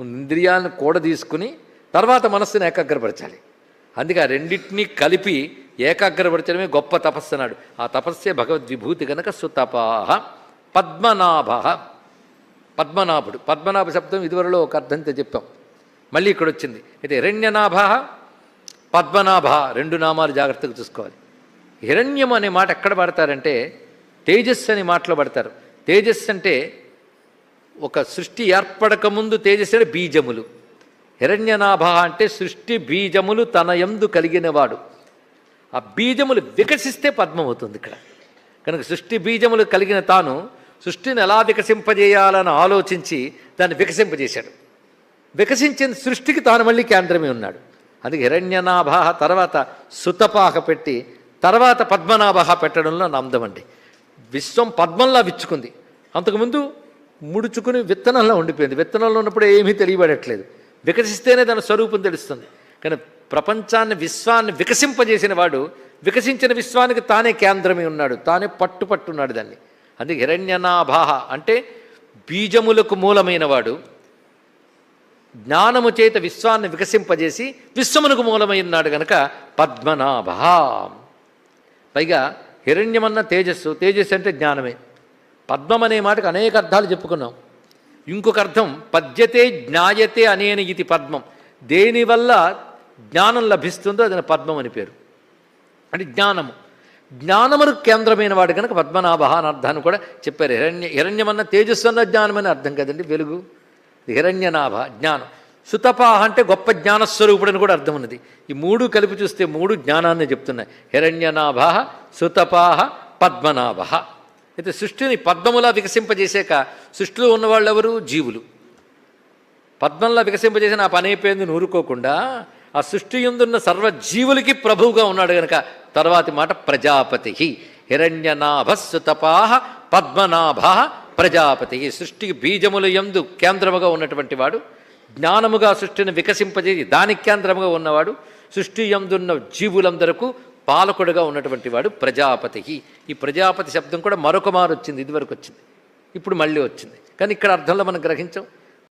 ఇంద్రియాలను కూడా తీసుకుని తర్వాత మనస్సును ఏకాగ్రపరచాలి. అందుకే ఆ రెండింటినీ కలిపి ఏకాగ్రపరచడమే గొప్ప తపస్సు అన్నాడు. ఆ తపస్సే భగవద్విభూతి గనక సుతపాహ పద్మనాభ. పద్మనాభుడు. పద్మనాభ శబ్దం ఇదివరలో ఒక అర్థంతో చెప్పాం. మళ్ళీ ఇక్కడ వచ్చింది అయితే హిరణ్యనాభ పద్మనాభ రెండు నామాలు జాగ్రత్తగా చూసుకోవాలి. హిరణ్యం అనే మాట ఎక్కడ పడతారంటే తేజస్సు అనే మాటలో పడతారు. తేజస్సు అంటే ఒక సృష్టి ఏర్పడక ముందు బీజములు. హిరణ్యనాభ అంటే సృష్టి బీజములు తన యందు కలిగినవాడు. ఆ బీజములు వికసిస్తే పద్మం అవుతుంది ఇక్కడ. కనుక సృష్టి బీజములు కలిగిన తాను సృష్టిని ఎలా వికసింపజేయాలని ఆలోచించి దాన్ని వికసింపజేశాడు. వికసించిన సృష్టికి తాను మళ్ళీ కేంద్రమే ఉన్నాడు. అందుకే హిరణ్యనాభ తర్వాత సుతపాహ పెట్టి తర్వాత పద్మనాభ పెట్టడంలో నందం విశ్వం పద్మంలా విచ్చుకుంది. అంతకుముందు ముడుచుకుని విత్తనంలో ఉండిపోయింది. విత్తనంలో ఉన్నప్పుడు ఏమీ తెలియబడట్లేదు. వికసిస్తేనే దాని స్వరూపం తెలుస్తుంది. కానీ ప్రపంచాన్ని విశ్వాన్ని వికసింపజేసిన వాడు వికసించిన విశ్వానికి తానే కేంద్రమే ఉన్నాడు. తానే పట్టు పట్టున్నాడు దాన్ని. అందుకే హిరణ్యనాభాహ. అంటే బీజములకు మూలమైన వాడు. జ్ఞానము చేత విశ్వాన్ని వికసింపజేసి విశ్వమునకు మూలమైనాడు గనక పద్మనాభ. పైగా హిరణ్యమన్న తేజస్సు. తేజస్సు అంటే జ్ఞానమే. పద్మం అనే మాటకు అనేక అర్థాలు చెప్పుకున్నాం. ఇంకొక అర్థం పద్యతే జ్ఞాయతే అనేన ఇది పద్మం. దేనివల్ల జ్ఞానం లభిస్తుందో అది పద్మం అని పేరు. అంటే జ్ఞానము. జ్ఞానమును కేంద్రమైన వాడు కనుక పద్మనాభ అని అర్థాన్ని కూడా చెప్పారు. హిరణ్య హిరణ్యమన్న తేజస్సున్న జ్ఞానమని అర్థం కదండి వెలుగు. హిరణ్యనాభ జ్ఞానం. సుతపాహ అంటే గొప్ప జ్ఞానస్వరూపుడు అని కూడా అర్థం ఉన్నది. ఈ మూడు కలిపి చూస్తే మూడు జ్ఞానాన్ని చెప్తున్నాయి. హిరణ్యనాభ సుతపాహ పద్మనాభ. అయితే సృష్టిని పద్మములా వికసింపజేసాక సృష్టిలో ఉన్నవాళ్ళు ఎవరు జీవులు. పద్మంలా వికసింపజేసిన ఆ పని అయిపోయింది నూరుకోకుండా ఆ సృష్టి ఎందున్న సర్వజీవులకి ప్రభువుగా ఉన్నాడు గనక తర్వాతి మాట ప్రజాపతి. హిరణ్యనాభ సుతపాహ పద్మనాభ ప్రజాపతి. సృష్టికి బీజముల యందు కేంద్రముగా ఉన్నటువంటి వాడు జ్ఞానముగా సృష్టిని వికసింపజేసి దానికి కేంద్రముగా ఉన్నవాడు సృష్టి ఎందున్న జీవులందరకు పాలకుడుగా ఉన్నటువంటి వాడు ప్రజాపతి. ఈ ప్రజాపతి శబ్దం కూడా మరొక మారు వచ్చింది ఇదివరకు వచ్చింది. ఇప్పుడు మళ్ళీ వచ్చింది. కానీ ఇక్కడ అర్థంలో మనం గ్రహించాం